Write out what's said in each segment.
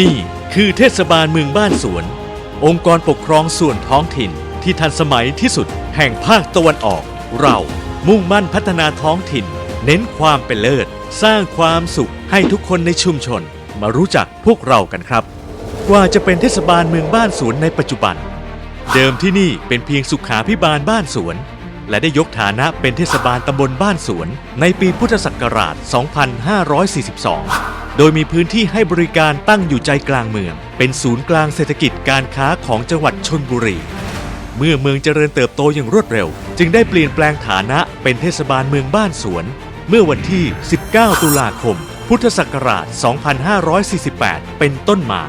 นี่คือเทศบาลเมืองบ้านสวน องค์กรปกครองส่วนท้องถิ่นที่ทันสมัยที่สุดแห่งภาคตะวันออก เรามุ่งมั่นพัฒนาท้องถิ่น เน้นความเป็นเลิศ สร้างความสุขให้ทุกคนในชุมชน มารู้จักพวกเรากันครับ กว่าจะเป็นเทศบาลเมืองบ้านสวนในปัจจุบัน เดิมที่นี่เป็นเพียงสุขาพิบาลบ้านสวน และได้ยกฐานะเป็นเทศบาลตำบลบ้านสวน ในปีพุทธศักราช 2542 โดยมีพื้นที่ให้บริการตั้งอยู่ใจกลางเมือง เป็นศูนย์กลางเศรษฐกิจการค้าของจังหวัดชนบุรี เมื่อเมืองเจริญเติบโตอย่างรวดเร็ว จึงได้เปลี่ยนแปลงฐานะเป็นเทศบาลเมืองบ้านสวน เมื่อวันที่ 19 ตุลาคม พุทธศักราช 2548 เป็นต้นมา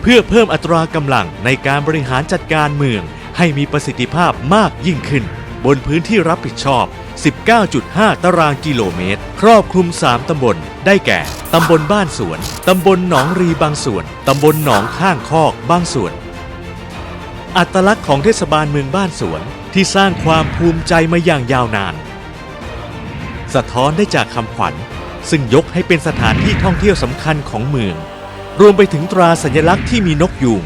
เพื่อเพิ่มอัตรากำลังในการบริหารจัดการเมือง ให้มีประสิทธิภาพมากยิ่งขึ้น บนพื้นที่รับผิดชอบ19.5 ตารางกิโลเมตร ครอบคลุม 3 ตำบล ได้แก่ ตำบลบ้านสวน ตำบลหนองรีบางส่วน ตำบลหนองข้างคอกบางส่วน อัตลักษณ์ของเทศบาลเมืองบ้านสวน ที่สร้างความภูมิใจมาอย่างยาวนาน สะท้อนได้จากคำขวัญ ซึ่งยกให้เป็นสถานที่ท่องเที่ยวสำคัญของเมือง รวมไปถึงตราสัญลักษณ์ที่มีนกยูง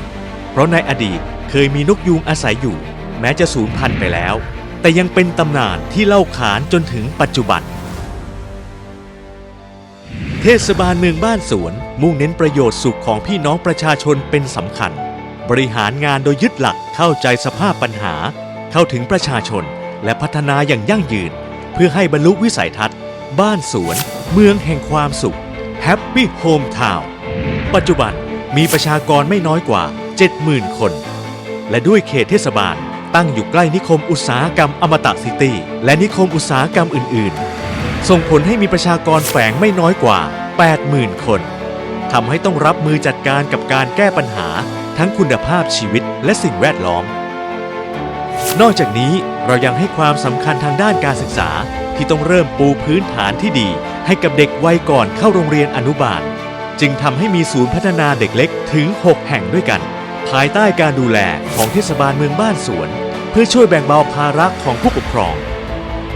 เพราะในอดีตเคยมีนกยูงอาศัยอยู่ แม้จะสูญพันธุ์ไปแล้ว แต่ยังเป็นตำนานที่เล่าขานจนถึงปัจจุบัน เทศบาลเมืองบ้านสวน มุ่งเน้นประโยชน์สุขของพี่น้องประชาชนเป็นสำคัญ บริหารงานโดยยึดหลักเข้าใจสภาพปัญหา เข้าถึงประชาชน และพัฒนาอย่างยั่งยืน เพื่อให้บรรลุวิสัยทัศน์ บ้านสวน เมืองแห่งความสุข Happy Home Town ปัจจุบันมีประชากรไม่น้อยกว่า 70,000 คน และด้วยเขตเทศบาล ตั้งอยู่ใกล้นิคมอุตสาหกรรมอมตะซิตี้และนิคมอุตสาหกรรมอื่น ๆ ส่งผลให้มีประชากรแฝงไม่น้อยกว่า 80,000 คนทำให้ต้องรับมือจัดการกับการแก้ปัญหาทั้งคุณภาพชีวิตและสิ่งแวดล้อม นอกจากนี้เรายังให้ความสำคัญทางด้านการศึกษาที่ต้องเริ่มปูพื้นฐานที่ดี ให้กับเด็กวัยก่อนเข้าโรงเรียนอนุบาล จึงทำให้มีศูนย์พัฒนาเด็กเล็กถึง 6 แห่งด้วยกัน ภายใต้การดูแลของเทศบาลเมืองบ้านสวน พื่อช่วยแบ่งเบาภาระของผู้ปกครอง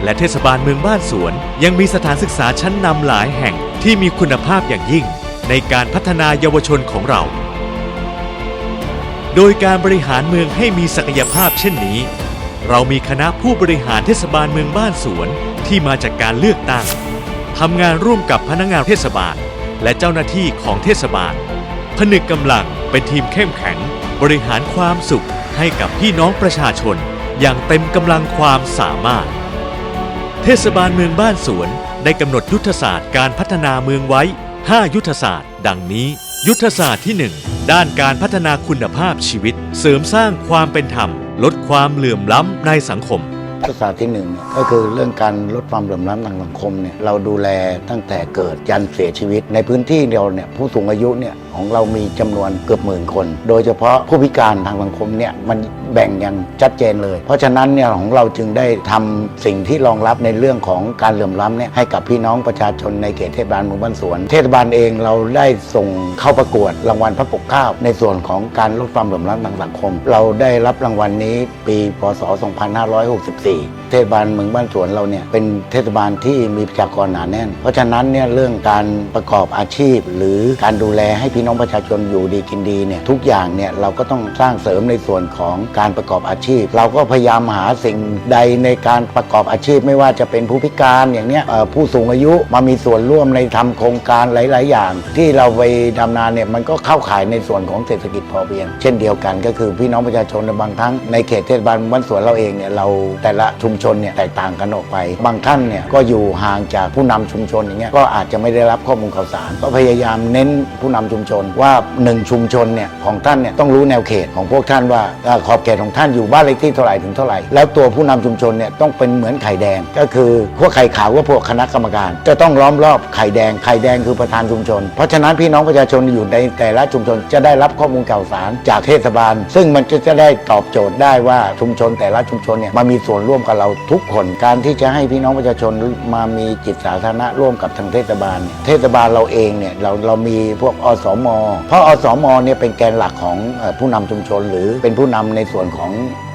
และเทศบาลเมืองบ้านสวน ยังมีสถานศึกษาชั้นนำหลายแห่งที่มีคุณภาพอย่างยิ่ง ในการพัฒนาเยาวชนของเรา โดยการบริหารเมืองให้มีศักยภาพเช่นนี้ เรามีคณะผู้บริหารเทศบาลเมืองบ้านสวนที่มาจากการเลือกตั้งทำงานร่วมกับพนักงานเทศบาล และเจ้าหน้าที่ของเทศบาล ผนึกกำลังเป็นทีมเข้มแข็ง บริหารความสุขให้กับพี่น้องประชาชน อย่างเต็มกำลังความสามารถ เทศบาลเมืองบ้านสวนได้กำหนดยุทธศาสตร์การพัฒนาเมืองไว้ 5 ยุทธศาสตร์ ดังนี้ ยุทธศาสตร์ที่ 1 ด้านการพัฒนาคุณภาพชีวิต เสริมสร้างความเป็นธรรม ลดความเหลื่อมล้ำในสังคมยุทธศาสตร์ที่หนึ่งเนี่ยก็คือเรื่องการลดความเหลื่อมล้ำทางสังคมเนี่ยเราดูแลตั้งแต่เกิดยันเสียชีวิต ในพื้นที่เดียวเนี่ยผู้สูงอายุเนี่ย ของเรามีจำนวนเกือบหมื่นคน โดยเฉพาะผู้พิการทางสังคมเนี่ยมันแบ่งอย่างชัดเจนเลย เพราะฉะนั้นเนี่ยของเราจึงได้ทำสิ่งที่รองรับในเรื่องของการเหลื่อมล้ำเนี่ยให้กับพี่น้องประชาชนในเขตเทศบาลหมู่บ้านสวน เทศบาลเองเราได้ส่งเข้าประกวดรางวัลพระปกเกล้าในส่วนของการลดความเหลื่อมล้ำทางสังคม เราได้รับรางวัลนี้ปีพศ 2564 เทศบาลเมืองบ้านสวนเราเนี่ยเป็นเทศบาลที่มีประชากรหนาแน่น เพราะฉะนั้นเนี่ยเรื่องการประกอบอาชีพ หรือการดูแลให้พี่น้องประชาชนอยู่ดีกินดีเนี่ยทุกอย่างเนี่ยเราก็ต้องสร้างเสริมในส่วนของการประกอบอาชีพ เราก็พยายามหาสิ่งใดในการประกอบอาชีพ ไม่ว่าจะเป็นผู้พิการอย่างเนี้ยผู้สูงอายุมามีส่วนร่วมในทำโครงการหลาย ๆ อย่าง ที่เราไปดำนาเนี่ยมันก็เข้าข่ายในส่วนของเศรษฐกิจพอเพียง เช่นเดียวกันก็คือพี่น้องประชาชนบางครั้งในเขตเทศบาลบ้านสวนเราเองเนี่ยเราแต่ละชุมชนเนี่ยแตกต่างกันออกไป บางท่านเนี่ยก็อยู่ห่างจากผู้นำชุมชนอย่างเงี้ยก็อาจจะไม่ได้รับข้อมูลข่าวสาร ก็พยายามเน้นผู้นำชุมชนว่าหนึ่งชุมชนเนี่ยของท่านเนี่ยต้องรู้แนวเขตของพวกท่านว่าขอบเขตของท่านอยู่บ้านเลขที่เท่าไหร่ถึงเท่าไหร่ แล้วตัวผู้นำชุมชนเนี่ยต้องเป็นเหมือนไข่แดง ก็คือพวกไข่ขาวก็พวกคณะกรรมการ จะต้องล้อมรอบไข่แดงไข่แดงคือประธานชุมชน เพราะฉะนั้นพี่น้องประชาชนอยู่ในแต่ละชุมชนจะได้รับข้อมูลข่าวสารจากเทศบาล ซึ่งมันจะจะได้ตอบโจทย์ได้ว่าชุมชนแต่ละชุมชนเนี่ยมามีส่วนร่วมกับเราทุกคน การที่จะให้พี่น้องประชาชนมามีจิตสาธารณะร่วมกับทางเทศบาลเนี่ยเทศบาลเราเองเนี่ยเราเรามีพวกอสมเพราะอสมเนี่ยเป็นแกนหลักของผู้นำชุมชน หรือเป็นผู้นำในส่วนของ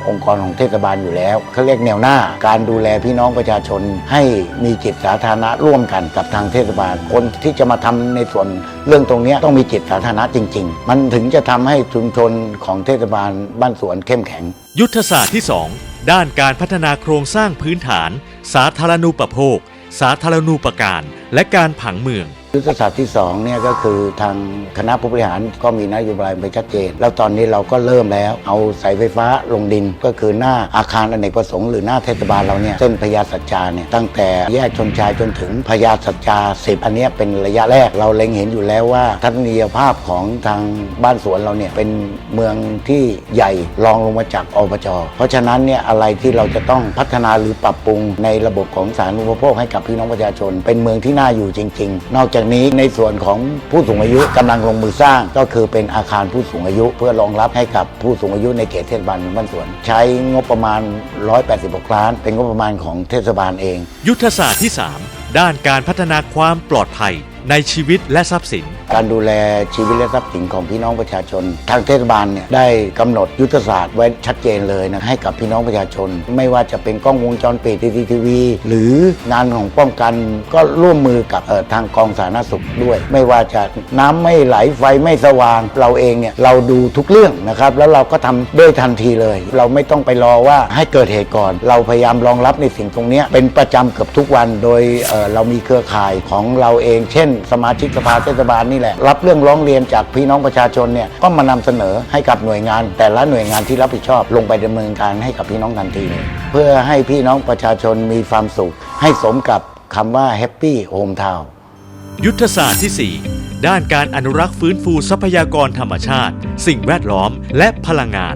องค์กรของเทศบาลอยู่แล้วเขาเรียกแนวหน้า การดูแลพี่น้องประชาชนให้มีจิตสาธารณะร่วมกันกับทางเทศบาล คนที่จะมาทำในส่วนเรื่องตรงนี้ต้องมีจิตสาธารณะจริง ๆ มันถึงจะทำให้ชุมชนของเทศบาลบ้านสวนเข้มแข็ง ยุทธศาสตร์ที่ 2 ด้านการพัฒนาโครงสร้างพื้นฐาน สาธารณูปโภค สาธารณูปการ และการผังเมือง ยุทธศาสตร์ที่2เนี่ยก็คือทางคณะผู้บริหารก็มีนโยบายไปชัดเจน แล้วตอนนี้เราก็เริ่มแล้วเอาสายไฟฟ้าลงดินก็คือหน้าอาคารอเนกประสงค์หรือหน้าเทศบาลเราเนี่ยเส้นพญาสัจจาเนี่ยตั้งแต่แยกชนชายจนถึงพญาสัจจาสิบอันเนี้ยเป็นระยะแรกเราเล็งเห็นอยู่แล้วว่าทัศนียภาพของทางบ้านสวนเราเนี่ยเป็นเมืองที่ใหญ่รองลงมาจากอบจเพราะฉะนั้นเนี่ยอะไรที่เราจะต้องพัฒนาหรือปรับปรุงในระบบของสาธารณูปโภคให้กับพี่น้องประชาชน เป็นเมืองที่น่าอยู่จริง ๆ นอกจากนี้ในส่วนของผู้สูงอายุกำลังลงมือสร้าง ก็คือเป็นอาคารผู้สูงอายุ เพื่อรองรับให้กับผู้สูงอายุในเขตเทศบาลบ้านสวน ใช้งบประมาณ 186 ล้าน เป็นงบประมาณของเทศบาลเอง ยุทธศาสตร์ที่ 3 ด้านการพัฒนาความปลอดภัย ในชีวิตและทรัพย์สิน การดูแลชีวิตและทรัพย์สินของพี่น้องประชาชน ทางเทศบาลเนี่ยได้กำหนดยุทธศาสตร์ไว้ชัดเจนเลยนะให้กับพี่น้องประชาชน ไม่ว่าจะเป็นกล้องวงจรปิดทีทีวีหรืองานของป้องกันก็ร่วมมือกับทางกองสาธารณสุขด้วย ไม่ว่าจะน้ำไม่ไหลไฟไม่สว่าง เราเองเนี่ยเราดูทุกเรื่องนะครับ แล้วเราก็ทำด้วยทันทีเลย เราไม่ต้องไปรอว่าให้เกิดเหตุก่อน เราพยายามรองรับในสิ่งตรงนี้เป็นประจำเกือบทุกวันโดยเเรามีเครือข่ายของเราเอง เช่นสมาชิกสภาเทศบาลนี่แหละ รับเรื่องร้องเรียนจากพี่น้องประชาชนเนี่ยก็มานำเสนอให้กับหน่วยงาน แต่ละหน่วยงานที่รับผิดชอบลงไปดำเนินการให้กับพี่น้องทันทีเลยเพื่อให้พี่น้องประชาชนมีความสุข ให้สมกับคำว่า Happy Home Town ยุทธศาสตร์ที่ 4 ด้านการอนุรักษ์ฟื้นฟูทรัพยากรธรรมชาติ สิ่งแวดล้อมและพลังงาน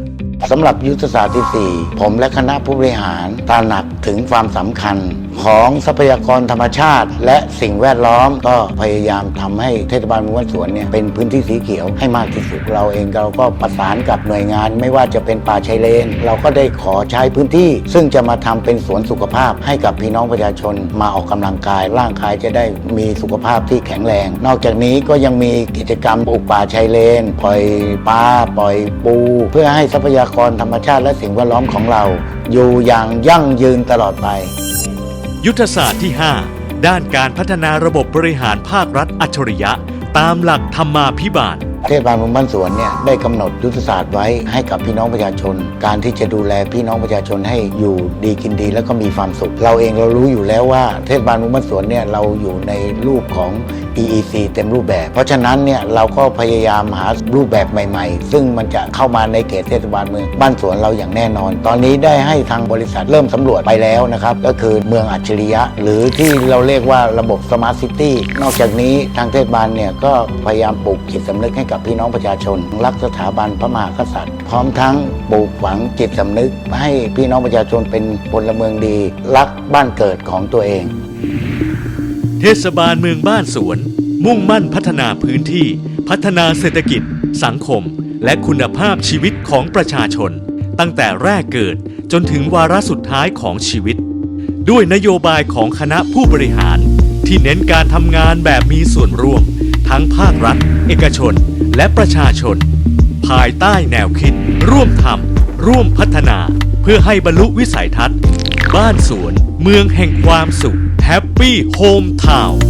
สำหรับยุทธศาสตร์ที่ 4 ผมและคณะผู้บริหารตระหนักถึงความสำคัญ ของทรัพยากรธรรมชาติ และสิ่งแวดล้อมก็พยายามทำให้เทศบาลเมืองบ้านสวนเนี่ยเป็นพื้นที่สีเขียวให้มากที่สุดเราเองเราก็ประสานกับหน่วยงาน ไม่ว่าจะเป็นป่าชายเลน เราก็ได้ขอใช้พื้นที่ ซึ่งจะมาทำเป็นสวนสุขภาพให้กับพี่น้องประชาชนมาออกกำลังกาย ร่างกายจะได้มีสุขภาพที่แข็งแรง นอกจากนี้ก็ยังมีกิจกรรมปลูกป่าชายเลน ปล่อยปลาปล่อยปู เพื่อให้ทรัพยากรธรรมชาติและสิ่งแวดล้อมของเรา อยู่อย่างยั่งยืนตลอดไป ยุทธศาสตร์ที่ 5 ด้านการพัฒนาระบบบริหารภาครัฐอัจฉริยะ ตามหลักธรรมาภิบาล เทศบาลเมืองบ้านสวนเนี่ยได้กำหนดยุทธศาสตร์ไว้ให้กับพี่น้องประชาชน การที่จะดูแลพี่น้องประชาชนให้อยู่ดีกินดีแล้วก็มีความสุข เราเองเรารู้อยู่แล้วว่า เทศบาลเมืองบ้านสวนเนี่ยเราอยู่ในรูปของ EEC เต็มรูปแบบ เพราะฉะนั้นเนี่ยเราก็พยายามหารูปแบบใหม่ๆ ซึ่งมันจะเข้ามาในเขตเทศบาลเมืองบ้านสวนเราอย่างแน่นอน ตอนนี้ได้ให้ทางบริษัทเริ่มสำรวจไปแล้วนะครับ ก็คือเมืองอัจฉริยะ หรือที่เราเรียกว่าระบบสมาร์ทซิตี้นอกจากนี้ทางเทศบาลเนี่ยก็พยายามปลูกจิตสำนึกให้กับพี่น้องประชาชน รักสถาบันพระมหากษัตริย์ พร้อมทั้งปลูกฝังจิตสำนึก ให้พี่น้องประชาชนเป็นพลเมืองดี รักบ้านเกิดของตัวเอง เทศบาลเมืองบ้านสวน มุ่งมั่นพัฒนาพื้นที่ พัฒนาเศรษฐกิจ สังคม และคุณภาพชีวิตของประชาชน ตั้งแต่แรกเกิดจนถึงวาระสุดท้ายของชีวิต ด้วยนโยบายของคณะผู้บริหาร ที่เน้นการทำงานแบบมีส่วนร่วม ทั้งภาครัฐ เอกชน และประชาชน ภายใต้แนวคิด ร่วมทำร่วมพัฒนา เพื่อให้บรรลุวิสัยทัศน์ บ้านสวน เมืองแห่งความสุข Happy Home Town